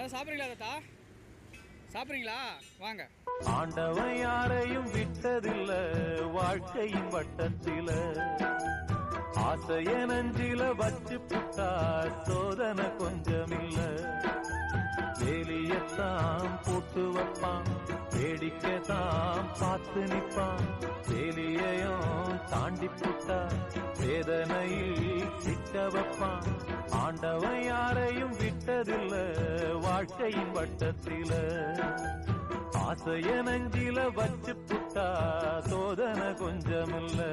அதான் சாப்பிட்றீங்களா தாத்தா? சாப்பிட்றீங்களா? வாங்க. ஆண்டவன் யாரையும் விட்டதில்ல வாழ்க்கையின் வட்டத்தில. ஆசைய நஞ்சில வச்சு புட்டா சோதனை கொஞ்சமில்ல. வேலியத்தான் போட்டு வைப்பான் வேடிக்கைத்தான் பார்த்து நிற்பான். வேலியையும் தாண்டி புட்டா வேதனையில் சிக்க வைப்பான். ஆண்டவன் யாரையும் விட்டதில்ல வாழ்க்கையின் வட்டத்தில. ஆசைய நஞ்சில வச்சு புட்டா சோதனை கொஞ்சமில்ல.